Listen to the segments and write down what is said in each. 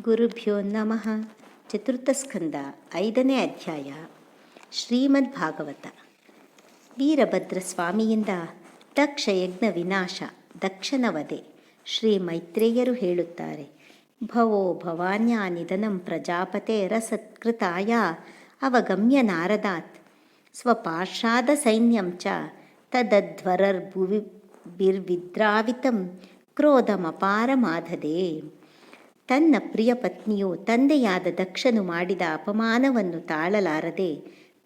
ಗುರುಭ್ಯೋ ನಮಃ. ಚತುರ್ಥಸ್ಕಂದ ಐದನೇ ಅಧ್ಯಾಯ. ಶ್ರೀಮದ್ ಭಾಗವತ ವೀರಭದ್ರ ಸ್ವಾಮಿಯಿಂದ ದಕ್ಷ ಯಜ್ಞ ವಿನಾಶ ದಕ್ಷನ ವಧೆ ಶ್ರೀ ಮೈತ್ರೇಯರು ಹೇಳುತ್ತಾರೆ. ಭವೋ ಭವಾನ್ಯ ನಿಧನಂ ಪ್ರಜಾಪತೆ ರಸತ್ಕೃತಾಯ ಅವಗಮ್ಯ ನಾರದಾತ್. ಸ್ವಪಾರ್ಷಾದ ಸೈನ್ಯಂ ಚ ತದಧ್ವರರ್ಭುವಿ ಬಿರ್ವಿದ್ರಾವಿತಂ ಕ್ರೋಧಮಪಾರಮಾಧದೆ. ತನ್ನ ಪ್ರಿಯ ಪತ್ನಿಯು ತಂದೆಯಾದ ದಕ್ಷನು ಮಾಡಿದ ಅಪಮಾನವನ್ನು ತಾಳಲಾರದೆ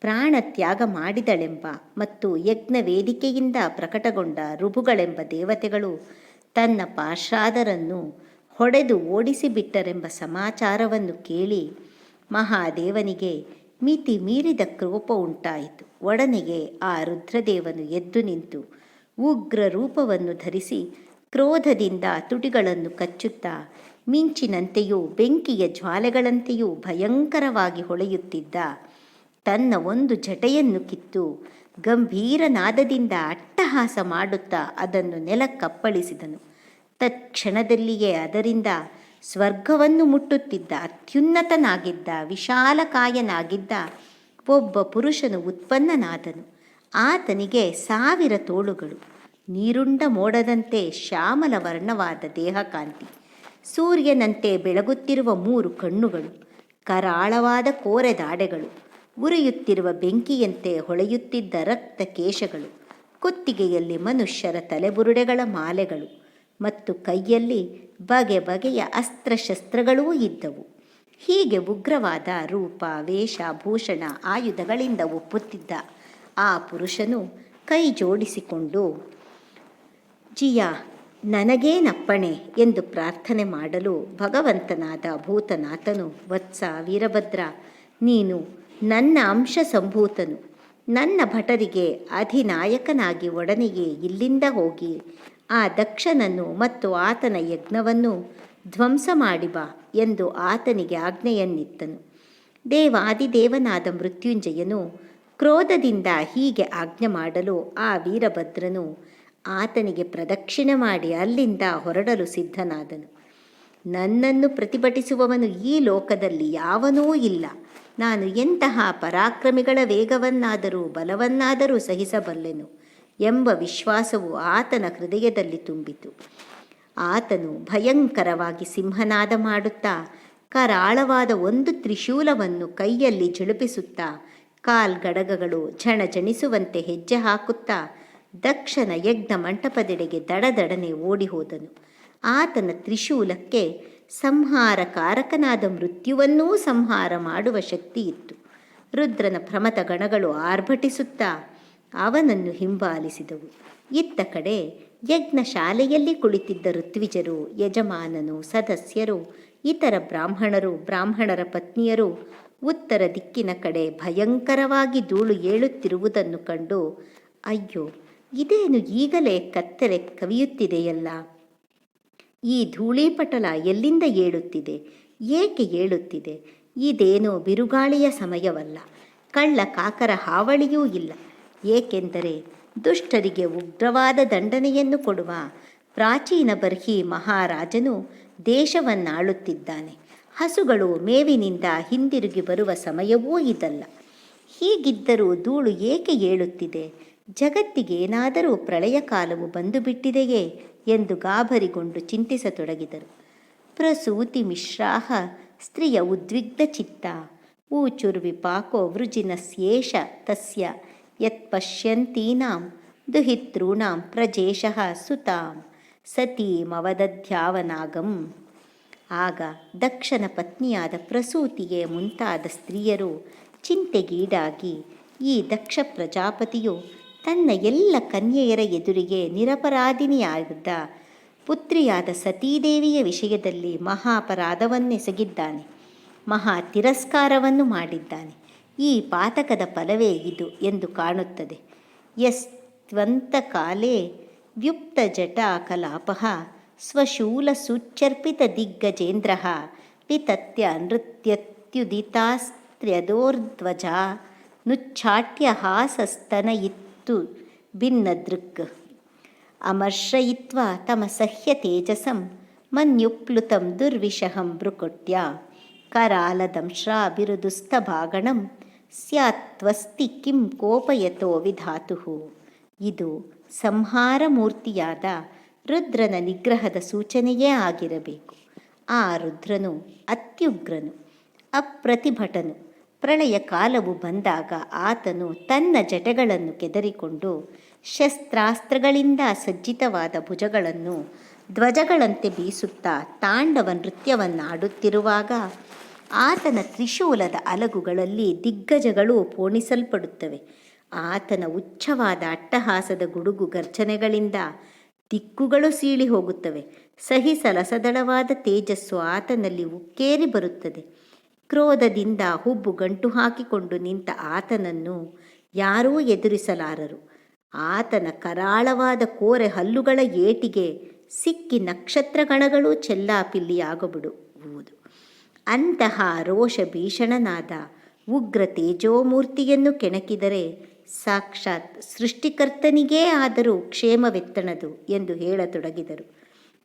ಪ್ರಾಣ ತ್ಯಾಗ ಮಾಡಿದಳೆಂಬ ಮತ್ತು ಯಜ್ಞ ವೇದಿಕೆಯಿಂದ ಪ್ರಕಟಗೊಂಡ ರುಭುಗಳೆಂಬ ದೇವತೆಗಳು ತನ್ನ ಪಾರ್ಷಾದರನ್ನು ಹೊಡೆದು ಓಡಿಸಿಬಿಟ್ಟರೆಂಬ ಸಮಾಚಾರವನ್ನು ಕೇಳಿ ಮಹಾದೇವನಿಗೆ ಮಿತಿ ಮೀರಿದ ಕ್ರೋಪ ಉಂಟಾಯಿತು. ಒಡನೆಗೆ ಆ ರುದ್ರದೇವನು ಎದ್ದು ನಿಂತು ಉಗ್ರ ರೂಪವನ್ನು ಧರಿಸಿ ಕ್ರೋಧದಿಂದ ತುಟಿಗಳನ್ನು ಕಚ್ಚುತ್ತಾ ಮಿಂಚಿನಂತೆಯೂ ಬೆಂಕಿಯ ಜ್ವಾಲೆಗಳಂತೆಯೂ ಭಯಂಕರವಾಗಿ ಹೊಳೆಯುತ್ತಿದ್ದ ತನ್ನ ಒಂದು ಜಟೆಯನ್ನು ಕಿತ್ತು ಗಂಭೀರನಾದದಿಂದ ಅಟ್ಟಹಾಸ ಮಾಡುತ್ತಾ ಅದನ್ನು ನೆಲಕ್ಕಪ್ಪಳಿಸಿದನು. ತತ್ಕ್ಷಣದಲ್ಲಿಯೇ ಅದರಿಂದ ಸ್ವರ್ಗವನ್ನು ಮುಟ್ಟುತ್ತಿದ್ದ ಅತ್ಯುನ್ನತನಾಗಿದ್ದ ವಿಶಾಲಕಾಯನಾಗಿದ್ದ ಒಬ್ಬ ಪುರುಷನು ಉತ್ಪನ್ನನಾದನು. ಆತನಿಗೆ ಸಾವಿರ ತೋಳುಗಳು. ನೀರುಂಡ ಮೋಡದಂತೆ ಶ್ಯಾಮಲ ವರ್ಣವಾದ ದೇಹಕಾಂತಿ. ಸೂರ್ಯನಂತೆ ಬೆಳಗುತ್ತಿರುವ ಮೂರು ಕಣ್ಣುಗಳು, ಕರಾಳವಾದ ಕೋರೆ ದಾಡೆಗಳು, ಉರಿಯುತ್ತಿರುವ ಬೆಂಕಿಯಂತೆ ಹೊಳೆಯುತ್ತಿದ್ದ ರಕ್ತ ಕೇಶಗಳು, ಕುತ್ತಿಗೆಯಲ್ಲಿ ಮನುಷ್ಯರ ತಲೆಬುರುಡೆಗಳ ಮಾಲೆಗಳು ಮತ್ತು ಕೈಯಲ್ಲಿ ಬಗೆ ಬಗೆಯ ಅಸ್ತ್ರಶಸ್ತ್ರಗಳೂ ಇದ್ದವು. ಹೀಗೆ ಉಗ್ರವಾದ ರೂಪ, ವೇಷ, ಭೂಷಣ, ಆಯುಧಗಳಿಂದ ಒಪ್ಪುತ್ತಿದ್ದ ಆ ಪುರುಷನು ಕೈ ಜೋಡಿಸಿಕೊಂಡು ಜಿಯ ನನಗೇನಪ್ಪಣೆ ಎಂದು ಪ್ರಾರ್ಥನೆ ಮಾಡಲು ಭಗವಂತನಾದ ಭೂತನಾಥನು, ವತ್ಸ ವೀರಭದ್ರ, ನೀನು ನನ್ನ ಅಂಶ ಸಂಭೂತನು ನನ್ನ ಭಟರಿಗೆ ಅಧಿನಾಯಕನಾಗಿ ಒಡನೆಯೇ ಇಲ್ಲಿಂದ ಹೋಗಿ. ಆ ದಕ್ಷನನ್ನು ಮತ್ತು ಆತನ ಯಜ್ಞವನ್ನು ಧ್ವಂಸ ಮಾಡಿ ಬಾ ಎಂದು ಆತನಿಗೆ ಆಜ್ಞೆಯನ್ನಿತ್ತನು. ದೇವಾದಿದೇವನಾದ ಮೃತ್ಯುಂಜಯನು ಕ್ರೋಧದಿಂದ ಹೀಗೆ ಆಜ್ಞೆ ಮಾಡಲು ಆ ವೀರಭದ್ರನು ಆತನಿಗೆ ಪ್ರದಕ್ಷಿಣೆ ಮಾಡಿ ಅಲ್ಲಿಂದ ಹೊರಡಲು ಸಿದ್ಧನಾದನು. ನನ್ನನ್ನು ಪ್ರತಿಭಟಿಸುವವನು ಈ ಲೋಕದಲ್ಲಿ ಯಾವನೂ ಇಲ್ಲ. ನಾನು ಎಂತಹ ಪರಾಕ್ರಮಿಗಳ ವೇಗವನ್ನಾದರೂ ಬಲವನ್ನಾದರೂ ಸಹಿಸಬಲ್ಲೆನು ಎಂಬ ವಿಶ್ವಾಸವು ಆತನ ಹೃದಯದಲ್ಲಿ ತುಂಬಿತು. ಆತನು ಭಯಂಕರವಾಗಿ ಸಿಂಹನಾದ ಮಾಡುತ್ತಾ, ಕರಾಳವಾದ ಒಂದು ತ್ರಿಶೂಲವನ್ನು ಕೈಯಲ್ಲಿ ಝಳುಪಿಸುತ್ತಾ ಕಾಲ್ಗಡಗಗಳು ಝಣಝಣಿಸುವಂತೆ ಹೆಜ್ಜೆ ಹಾಕುತ್ತಾ ದಕ್ಷನ ಯಜ್ಞ ಮಂಟಪದೆಡೆಗೆ ದಡದಡನೆ ಓಡಿಹೋದನು. ಆತನ ತ್ರಿಶೂಲಕ್ಕೆ ಸಂಹಾರಕಾರಕನಾದ ಮೃತ್ಯುವನ್ನೂ ಸಂಹಾರ ಮಾಡುವ ಶಕ್ತಿ ಇತ್ತು. ರುದ್ರನ ಭ್ರಮತ ಗಣಗಳು ಆರ್ಭಟಿಸುತ್ತಾ ಅವನನ್ನು ಹಿಂಬಾಲಿಸಿದವು. ಇತ್ತ ಕಡೆ ಯಜ್ಞ ಶಾಲೆಯಲ್ಲಿ ಕುಳಿತಿದ್ದ ಋತ್ವಿಜರು ಯಜಮಾನನು ಸದಸ್ಯರು, ಇತರ ಬ್ರಾಹ್ಮಣರು, ಬ್ರಾಹ್ಮಣರ ಪತ್ನಿಯರು ಉತ್ತರ ದಿಕ್ಕಿನ ಕಡೆ ಭಯಂಕರವಾಗಿ ಧೂಳು ಏಳುತ್ತಿರುವುದನ್ನು ಕಂಡು, ಅಯ್ಯೋ ಇದೇನು ಈಗಲೇ ಕತ್ತಲೆ ಕವಿಯುತ್ತಿದೆಯಲ್ಲ? ಈ ಧೂಳಿಪಟಲ ಎಲ್ಲಿಂದ ಏಳುತ್ತಿದೆ? ಏಕೆ ಏಳುತ್ತಿದೆ? ಇದೇನೋ ಬಿರುಗಾಳಿಯ ಸಮಯವಲ್ಲ. ಕಳ್ಳ ಕಾಕರ ಹಾವಳಿಯೂ ಇಲ್ಲ. ಏಕೆಂದರೆ ದುಷ್ಟರಿಗೆ ಉಗ್ರವಾದ ದಂಡನೆಯನ್ನು ಕೊಡುವ ಪ್ರಾಚೀನ ಬರ್ಹಿ ಮಹಾರಾಜನು ದೇಶವನ್ನಾಳುತ್ತಿದ್ದಾನೆ. ಹಸುಗಳು ಮೇವಿನಿಂದ ಹಿಂದಿರುಗಿ ಬರುವ ಸಮಯವೂ ಇದಲ್ಲ. ಹೀಗಿದ್ದರೂ ಧೂಳು ಏಕೆ ಏಳುತ್ತಿದೆ? ಜಗತ್ತಿಗೇನಾದರೂ ಪ್ರಳಯ ಕಾಲವು ಬಂದು ಬಿಟ್ಟಿದೆಯೇ ಎಂದು ಗಾಬರಿಗೊಂಡು ಚಿಂತಿಸತೊಡಗಿದರು. ಪ್ರಸೂತಿ ಮಿಶ್ರಾಹ, ಸ್ತ್ರೀಯ ಉದ್ವಿಗ್ನ ಚಿತ್ತ ಊಚುರ್ವಿಪಾಕೋ ವೃಜಿನಸ್ಯೇಷ ತಸ್ಯ, ಯತ್ ಪಶ್ಯಂತೀನಾಂ ದುಹಿತೃಣಾಂ ಪ್ರಜೇಶಃ ಸುತಾಂ ಸತೀಮವದಧ್ಯಾವನಾಗಂ ಆಗ ದಕ್ಷನ ಪತ್ನಿಯಾದ ಪ್ರಸೂತಿಗೆ ಮುಂತಾದ ಸ್ತ್ರೀಯರು ಚಿಂತೆಗೀಡಾಗಿ ಈ ದಕ್ಷ ಪ್ರಜಾಪತಿಯು ತನ್ನ ಎಲ್ಲ ಕನ್ಯೆಯರ ಎದುರಿಗೆ ನಿರಪರಾಧಿನಿಯಾಗಿದ್ದ ಪುತ್ರಿಯಾದ ಸತೀದೇವಿಯ ವಿಷಯದಲ್ಲಿ ಮಹಾಪರಾಧವನ್ನೆಸಗಿದ್ದಾನೆ. ಮಹಾ ತಿರಸ್ಕಾರವನ್ನು ಮಾಡಿದ್ದಾನೆ. ಈ ಪಾತಕದ ಫಲವೇ ಇದು ಎಂದು ಕಾಣುತ್ತದೆ. ಯಸ್ತ್ವಂತ ಕಾಲೇ ವ್ಯುಕ್ತ ಜಟಾ ಕಲಾಪ ಸ್ವಶೂಲ ಸುಚ್ಚರ್ಪಿತ ದಿಗ್ಗಜೇಂದ್ರ ವಿತತ್ಯ ನೃತ್ಯತ್ಯುದಿತಾಸ್ತ್ರ್ಯದೋರ್ಧ್ವಜ ನುಚ್ಚಾಟ್ಯ ಹಾಸಸ್ತನಯಿತ್ತು ಭಿನ್ನದೃಕ್. ಅಮರ್ಷಯಿತ್ವ ತಮ ಸಹ್ಯ ತೇಜಸಂ ಮನ್ಯುಪ್ಲುತಂ ದುರ್ವಿಷಹಂ ಭ್ರುಕುಟ್ಯ ಕರಾಲದಂಶ್ರಾಭಿರುದುಸ್ತಭಾಗಣಂ ಸ್ಯಾತ್ವಸ್ತಿ ಕಿಂ ಕೋಪಯತೋ ವಿಧಾತು. ಇದು ಸಂಹಾರ ಮೂರ್ತಿಯಾದ ರುದ್ರನ ನಿಗ್ರಹದ ಸೂಚನೆಯೇ ಆಗಿರಬೇಕು. ಆ ರುದ್ರನು ಅತ್ಯುಗ್ರನು, ಅಪ್ರತಿಭಟನು. ಪ್ರಳಯ ಕಾಲವು ಬಂದಾಗ ಆತನು ತನ್ನ ಜಟೆಗಳನ್ನು ಕೆದರಿಕೊಂಡು ಶಸ್ತ್ರಾಸ್ತ್ರಗಳಿಂದ ಸಜ್ಜಿತವಾದ ಭುಜಗಳನ್ನು ಧ್ವಜಗಳಂತೆ ಬೀಸುತ್ತಾ ತಾಂಡವ ನೃತ್ಯವನ್ನಾಡುತ್ತಿರುವಾಗ ಆತನ ತ್ರಿಶೂಲದ ಅಲಗುಗಳಲ್ಲಿ ದಿಗ್ಗಜಗಳು ಪೋಣಿಸಲ್ಪಡುತ್ತವೆ. ಆತನ ಉಚ್ಚವಾದ ಅಟ್ಟಹಾಸದ ಗುಡುಗು ಗರ್ಜನೆಗಳಿಂದ ದಿಕ್ಕುಗಳು ಸೀಳಿ ಹೋಗುತ್ತವೆ ಸಹಿಸಲಸದಳವಾದ ತೇಜಸ್ಸು ಆತನಲ್ಲಿ ಉಕ್ಕೇರಿ ಬರುತ್ತದೆ. ಕ್ರೋಧದಿಂದ ಹುಬ್ಬು ಗಂಟು ಹಾಕಿಕೊಂಡು ನಿಂತ ಆತನನ್ನು ಯಾರೂ ಎದುರಿಸಲಾರರು. ಆತನ ಕರಾಳವಾದ ಕೋರೆ ಹಲ್ಲುಗಳ ಏಟಿಗೆ ಸಿಕ್ಕಿ ನಕ್ಷತ್ರಗಣಗಳು ಚೆಲ್ಲಾಪಿಲ್ಲಿಯಾಗಬಿಡುವುದು. ಅಂತಹ ರೋಷ ಭೀಷಣನಾದ ಉಗ್ರ ತೇಜೋಮೂರ್ತಿಯನ್ನು ಕೆಣಕಿದರೆ ಸಾಕ್ಷಾತ್ ಸೃಷ್ಟಿಕರ್ತನಿಗೇ ಆದರೂ ಕ್ಷೇಮವೆತ್ತಣದು ಎಂದು ಹೇಳತೊಡಗಿದರು.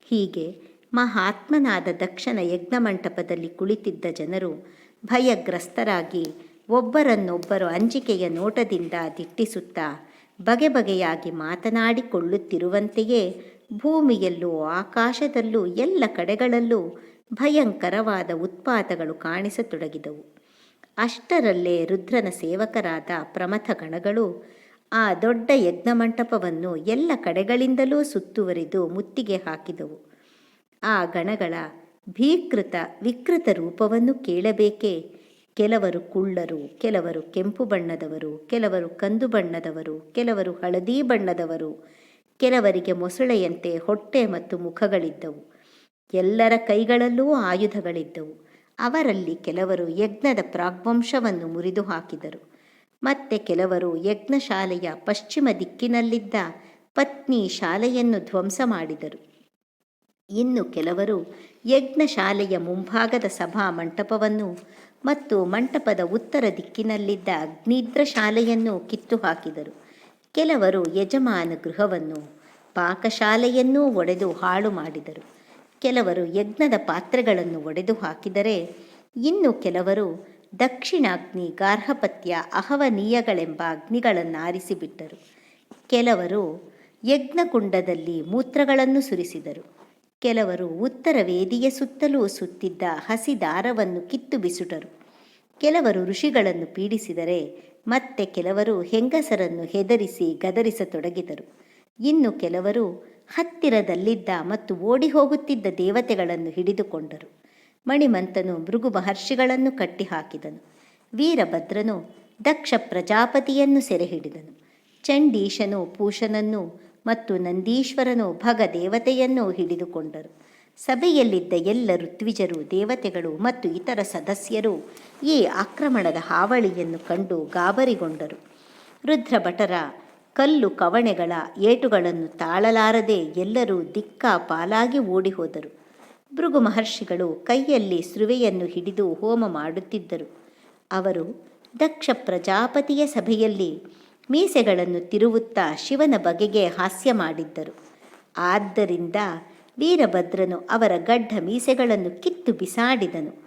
ಹೀಗೆ ಮಹಾತ್ಮನಾದ ದಕ್ಷನ ಯಜ್ಞಮಂಟಪದಲ್ಲಿ ಕುಳಿತಿದ್ದ ಜನರು ಭಯಗ್ರಸ್ತರಾಗಿ ಒಬ್ಬರನ್ನೊಬ್ಬರು ಅಂಜಿಕೆಯ ನೋಟದಿಂದ ದಿಟ್ಟಿಸುತ್ತಾ ಬಗೆ ಬಗೆಯಾಗಿ ಮಾತನಾಡಿಕೊಳ್ಳುತ್ತಿರುವಂತೆಯೇ ಭೂಮಿಯಲ್ಲೂ ಆಕಾಶದಲ್ಲೂ ಎಲ್ಲ ಕಡೆಗಳಲ್ಲೂ ಭಯಂಕರವಾದ ಉತ್ಪಾತಗಳು ಕಾಣಿಸತೊಡಗಿದವು. ಅಷ್ಟರಲ್ಲೇ ರುದ್ರನ ಸೇವಕರಾದ ಪ್ರಮಥ ಗಣಗಳು ಆ ದೊಡ್ಡ ಯಜ್ಞಮಂಟಪವನ್ನು ಎಲ್ಲ ಕಡೆಗಳಿಂದಲೂ ಸುತ್ತುವರಿದು ಮುತ್ತಿಗೆ ಹಾಕಿದವು. ಆ ಗಣಗಳ ಭೀಕೃತ ವಿಕೃತ ರೂಪವನ್ನು ಕೇಳಬೇಕೇ? ಕೆಲವರು ಕುಳ್ಳರು, ಕೆಲವರು ಕೆಂಪು ಬಣ್ಣದವರು, ಕೆಲವರು ಕಂದು ಬಣ್ಣದವರು, ಕೆಲವರು ಹಳದಿ ಬಣ್ಣದವರು, ಕೆಲವರಿಗೆ ಮೊಸಳೆಯಂತೆ ಹೊಟ್ಟೆ ಮತ್ತು ಮುಖಗಳಿದ್ದವು. ಎಲ್ಲರ ಕೈಗಳಲ್ಲೂ ಆಯುಧಗಳಿದ್ದವು. ಅವರಲ್ಲಿ ಕೆಲವರು ಯಜ್ಞದ ಪ್ರಾಗ್ವಂಶವನ್ನು ಮುರಿದು ಹಾಕಿದರು ಮತ್ತೆ ಕೆಲವರು ಯಜ್ಞಶಾಲೆಯ ಪಶ್ಚಿಮ ದಿಕ್ಕಿನಲ್ಲಿದ್ದ ಪತ್ನಿ ಶಾಲೆಯನ್ನು ಧ್ವಂಸ ಮಾಡಿದರು. ಇನ್ನು ಕೆಲವರು ಯಜ್ಞಶಾಲೆಯ ಮುಂಭಾಗದ ಸಭಾ ಮಂಟಪವನ್ನು ಮತ್ತು ಮಂಟಪದ ಉತ್ತರ ದಿಕ್ಕಿನಲ್ಲಿದ್ದ ಅಗ್ನಿದ್ರ ಶಾಲೆಯನ್ನು ಕಿತ್ತು ಹಾಕಿದರು ಕೆಲವರು ಯಜಮಾನ ಗೃಹವನ್ನು, ಪಾಕಶಾಲೆಯನ್ನೂ ಒಡೆದು ಹಾಳು ಮಾಡಿದರು. ಕೆಲವರು ಯಜ್ಞದ ಪಾತ್ರೆಗಳನ್ನು ಒಡೆದು ಹಾಕಿದರೆ, ಇನ್ನು ಕೆಲವರು ದಕ್ಷಿಣಾಗ್ನಿ ಗಾರ್ಹಪತ್ಯ ಅಹವನೀಯಗಳೆಂಬ ಅಗ್ನಿಗಳನ್ನು ಆರಿಸಿಬಿಟ್ಟರು ಕೆಲವರು ಯಜ್ಞಕುಂಡದಲ್ಲಿ ಮೂತ್ರಗಳನ್ನು ಸುರಿಸಿದರು. ಕೆಲವರು ಉತ್ತರ ವೇದಿಯ ಸುತ್ತಲೂ ಸುತ್ತಿದ್ದ ಹಸಿ ದಾರವನ್ನು ಕಿತ್ತು ಬಿಸುಟರು. ಕೆಲವರು ಋಷಿಗಳನ್ನು ಪೀಡಿಸಿದರೆ ಮತ್ತೆ ಕೆಲವರು ಹೆಂಗಸರನ್ನು ಹೆದರಿಸಿ ಗದರಿಸತೊಡಗಿದರು. ಇನ್ನು ಕೆಲವರು ಹತ್ತಿರದಲ್ಲಿದ್ದ ಮತ್ತು ಓಡಿ ಹೋಗುತ್ತಿದ್ದ ದೇವತೆಗಳನ್ನು ಹಿಡಿದುಕೊಂಡರು. ಮಣಿಮಂತನು ಮೃಗು ಮಹರ್ಷಿಗಳನ್ನು ಕಟ್ಟಿಹಾಕಿದನು. ವೀರಭದ್ರನು ದಕ್ಷ ಪ್ರಜಾಪತಿಯನ್ನು ಸೆರೆಹಿಡಿದನು. ಚಂಡೀಶನು ಪೂಷನನ್ನು ಮತ್ತು ನಂದೀಶ್ವರನು ಭಗ ದೇವತೆಯನ್ನು ಹಿಡಿದುಕೊಂಡರು. ಸಭೆಯಲ್ಲಿದ್ದ ಎಲ್ಲ ಋತ್ವಿಜರು, ದೇವತೆಗಳು ಮತ್ತು ಇತರ ಸದಸ್ಯರು ಈ ಆಕ್ರಮಣದ ಹಾವಳಿಯನ್ನು ಕಂಡು ಗಾಬರಿಗೊಂಡರು. ರುದ್ರಭಟರ ಕಲ್ಲು ಕವಣೆಗಳ ಏಟುಗಳನ್ನು ತಾಳಲಾರದೆ ಎಲ್ಲರೂ ದಿಕ್ಕಾ ಪಾಲಾಗಿ ಓಡಿಹೋದರು. ಭೃಗು ಮಹರ್ಷಿಗಳು ಕೈಯಲ್ಲಿ ಸೃವೆಯನ್ನು ಹಿಡಿದು ಹೋಮ ಮಾಡುತ್ತಿದ್ದರು. ಅವರು ದಕ್ಷ ಪ್ರಜಾಪತಿಯ ಸಭೆಯಲ್ಲಿ ಮೀಸೆಗಳನ್ನು ತಿರುವುತ್ತಾ ಶಿವನ ಬಗೆಗೆ ಹಾಸ್ಯ ಮಾಡಿದ್ದರು. ಆದ್ದರಿಂದ ವೀರಭದ್ರನು ಅವರ ಗಡ್ಡ ಮೀಸೆಗಳನ್ನು ಕಿತ್ತು ಬಿಸಾಡಿದನು.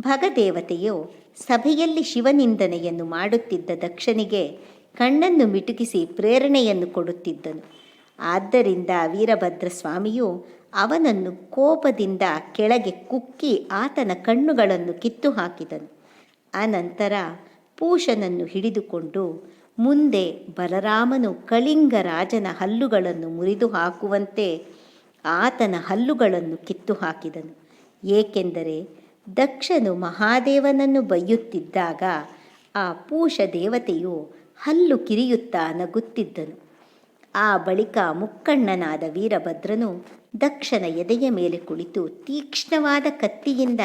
ಭಗದೇವತೆಯು ಸಭೆಯಲ್ಲಿ ಶಿವನಿಂದನೆಯನ್ನು ಮಾಡುತ್ತಿದ್ದ ದಕ್ಷನಿಗೆ ಕಣ್ಣನ್ನು ಮಿಟುಕಿಸಿ ಪ್ರೇರಣೆಯನ್ನು ಕೊಡುತ್ತಿದ್ದನು. ಆದ್ದರಿಂದ ವೀರಭದ್ರ ಸ್ವಾಮಿಯು ಅವನನ್ನು ಕೋಪದಿಂದ ಕೆಳಗೆ ಕುಕ್ಕಿ ಆತನ ಕಣ್ಣುಗಳನ್ನು ಕಿತ್ತು ಹಾಕಿದನು. ಅನಂತರ ಪೂಷನನ್ನು ಹಿಡಿದುಕೊಂಡು ಮುಂದೆ ಬಲರಾಮನು ಕಳಿಂಗ ರಾಜನ ಹಲ್ಲುಗಳನ್ನು ಮುರಿದು ಹಾಕುವಂತೆ ಆತನ ಹಲ್ಲುಗಳನ್ನು ಕಿತ್ತು ಹಾಕಿದನು ಏಕೆಂದರೆ ದಕ್ಷನು ಮಹಾದೇವನನ್ನು ಬೈಯುತ್ತಿದ್ದಾಗ ಆ ಪೂಷ ದೇವತೆಯು ಹಲ್ಲು ಕಿರಿಯುತ್ತಾ ನಗುತ್ತಿದ್ದನು. ಆ ಬಳಿಕ ಮುಕ್ಕಣ್ಣನಾದ ವೀರಭದ್ರನು ದಕ್ಷನ ಎದೆಯ ಮೇಲೆ ಕುಳಿತು ತೀಕ್ಷ್ಣವಾದ ಕತ್ತಿಯಿಂದ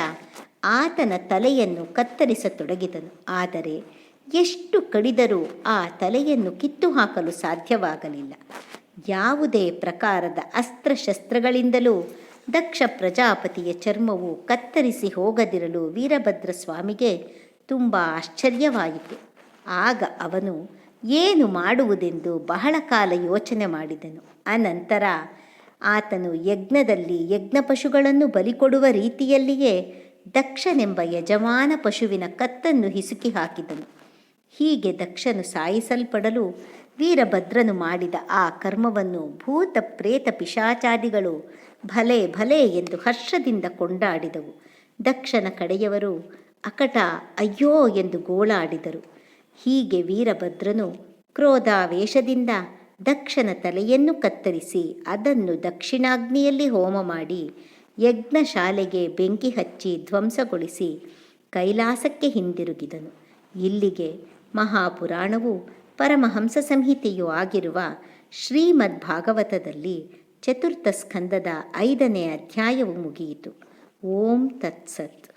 ಆತನ ತಲೆಯನ್ನು ಕತ್ತರಿಸತೊಡಗಿದನು. ಆದರೆ ಎಷ್ಟು ಕಡಿದರೂ ಆ ತಲೆಯನ್ನು ಕಿತ್ತು ಹಾಕಲು ಸಾಧ್ಯವಾಗಲಿಲ್ಲ. ಯಾವುದೇ ಪ್ರಕಾರದ ಅಸ್ತ್ರಶಸ್ತ್ರಗಳಿಂದಲೂ ದಕ್ಷ ಪ್ರಜಾಪತಿಯ ಚರ್ಮವು ಕತ್ತರಿಸಿ ಹೋಗದಿರಲು ವೀರಭದ್ರ ಸ್ವಾಮಿಗೆ ತುಂಬ ಆಶ್ಚರ್ಯವಾಯಿತು. ಆಗ ಅವನು, ಏನು ಮಾಡುವುದೆಂದು ಬಹಳ ಕಾಲ ಯೋಚನೆ ಮಾಡಿದನು. ಅನಂತರ ಆತನು ಯಜ್ಞದಲ್ಲಿ ಯಜ್ಞ ಪಶುಗಳನ್ನು ಬಲಿಕೊಡುವ ರೀತಿಯಲ್ಲಿಯೇ ದಕ್ಷನೆಂಬ ಯಜಮಾನ ಪಶುವಿನ ಕತ್ತನ್ನು ಹಿಸುಕಿ ಹಾಕಿದನು. ಹೀಗೆ ದಕ್ಷನು ಸಾಯಿಸಲ್ಪಡಲು ವೀರಭದ್ರನು ಮಾಡಿದ ಆ ಕರ್ಮವನ್ನು ಭೂತ ಪ್ರೇತ ಪಿಶಾಚಾದಿಗಳು ಭಲೆ ಭಲೆ ಎಂದು ಹರ್ಷದಿಂದ ಕೊಂಡಾಡಿದವು. ದಕ್ಷನ ಕಡೆಯವರು, ಅಕಟ, ಅಯ್ಯೋ! ಎಂದು ಗೋಳಾಡಿದರು. ಹೀಗೆ ವೀರಭದ್ರನು ಕ್ರೋಧಾವೇಶದಿಂದ ದಕ್ಷನ ತಲೆಯನ್ನು ಕತ್ತರಿಸಿ ಅದನ್ನು ದಕ್ಷಿಣಾಗ್ನಿಯಲ್ಲಿ ಹೋಮ ಮಾಡಿ ಯಜ್ಞಶಾಲೆಗೆ ಬೆಂಕಿ ಹಚ್ಚಿ ಧ್ವಂಸಗೊಳಿಸಿ ಕೈಲಾಸಕ್ಕೆ ಹಿಂದಿರುಗಿದನು. ಇಲ್ಲಿಗೆ ಮಹಾಪುರಾಣವು ಪರಮಹಂಸ ಸಂಹಿತೆಯೂ ಆಗಿರುವ ಶ್ರೀಮದ್ ಭಾಗವತದಲ್ಲಿ ಚತುರ್ಥ ಸ್ಕಂದದ ಐದನೇ ಅಧ್ಯಾಯವು ಮುಗಿಯಿತು. ಓಂ ತತ್ಸತ್.